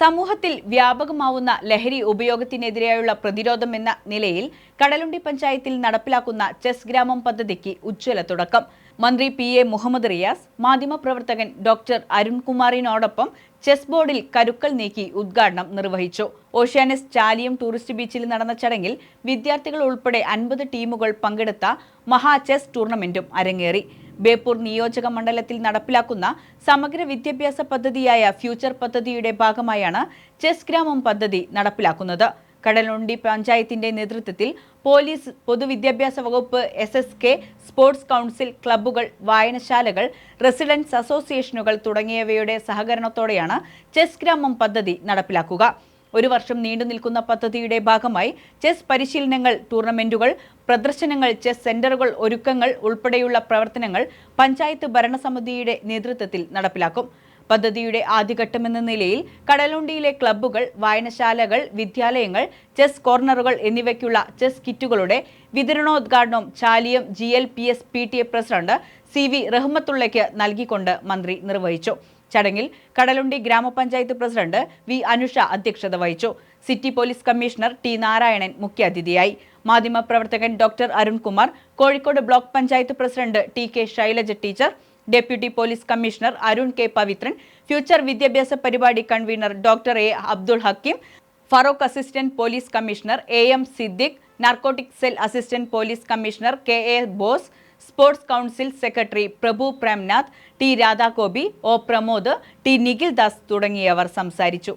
സമൂഹത്തിൽ വ്യാപകമാവുന്ന ലഹരി ഉപയോഗത്തിനെതിരെയുള്ള പ്രതിരോധം എന്ന നിലയിൽ കടലുണ്ടി പഞ്ചായത്തിൽ നടപ്പിലാക്കുന്ന ചെസ് ഗ്രാമം പദ്ധതിക്ക് ഉജ്ജ്വല തുടക്കം. മന്ത്രി പി എ മുഹമ്മദ് റിയാസ് മാധ്യമപ്രവർത്തകൻ ഡോക്ടർ അരുൺകുമാറിനോടൊപ്പം ചെസ് ബോർഡിൽ കരുക്കൾ നീക്കി ഉദ്ഘാടനം നിർവഹിച്ചു. ഓഷ്യാനസ് ചാലിയം ടൂറിസ്റ്റ് ബീച്ചിൽ നടന്ന ചടങ്ങിൽ വിദ്യാർത്ഥികൾ ഉൾപ്പെടെ അൻപത് ടീമുകൾ പങ്കെടുത്ത മഹാ ചെസ് ടൂർണമെന്റും അരങ്ങേറി. ബേപ്പൂർ നിയോജക മണ്ഡലത്തിൽ നടപ്പിലാക്കുന്ന സമഗ്ര വിദ്യാഭ്യാസ പദ്ധതിയായ ഫ്യൂച്ചർ പദ്ധതിയുടെ ഭാഗമായാണ് ചെസ് ഗ്രാമം പദ്ധതി നടപ്പിലാക്കുന്നത്. കടലുണ്ടി പഞ്ചായത്തിന്റെ നേതൃത്വത്തിൽ പോലീസ് പൊതുവിദ്യാഭ്യാസ വകുപ്പ് S S K sports council ക്ലബ്ബുകൾ വായനശാലകൾ റെസിഡൻസ് അസോസിയേഷനുകൾ തുടങ്ങിയവയുടെ സഹകരണത്തോടെയാണ് ചെസ് ഗ്രാമം പദ്ധതി നടപ്പിലാക്കുക. ഒരു വർഷം നീണ്ടു നിൽക്കുന്ന പദ്ധതിയുടെ ഭാഗമായി ചെസ് പരിശീലനങ്ങൾ ടൂർണമെന്റുകൾ പ്രദർശനങ്ങൾ ചെസ് സെന്ററുകൾ ഒരുക്കങ്ങൾ ഉൾപ്പെടെയുള്ള പ്രവർത്തനങ്ങൾ പഞ്ചായത്ത് ഭരണസമിതിയുടെ നേതൃത്വത്തിൽ നടപ്പിലാക്കും. പദ്ധതിയുടെ ആദ്യഘട്ടമെന്ന നിലയിൽ കടലുണ്ടിയിലെ ക്ലബ്ബുകൾ വായനശാലകൾ വിദ്യാലയങ്ങൾ ചെസ് കോർണറുകൾ എന്നിവയ്ക്കുള്ള ചെസ് കിറ്റുകളുടെ വിതരണോദ്ഘാടനം Chaliyam G L P S P T A president C V റഹ്മത്തുള്ളയ്ക്ക് നൽകിക്കൊണ്ട് മന്ത്രി നിർവഹിച്ചു. ചടങ്ങിൽ കടലുണ്ടി ഗ്രാമപഞ്ചായത്ത് പ്രസിഡന്റ് വി അനുഷ അധ്യക്ഷത വഹിച്ചു. City police commissioner T Narayanan മുഖ്യാതിഥിയായി. മാധ്യമപ്രവർത്തകൻ doctor Arunkumar Kozhikode block panchayat president T K Shailaja teacher deputy police commissioner Arun K Pavithran future വിദ്യാഭ്യാസ പരിപാടി convener doctor A Abdul Hakeem Feroke assistant police commissioner A M Siddique narcotic cell assistant police commissioner K A Bose sports council secretary Prabhu Premnath T Radhakobi O Pramod T Nikhil Das തുടങ്ങിയവർ സംസാരിച്ചു.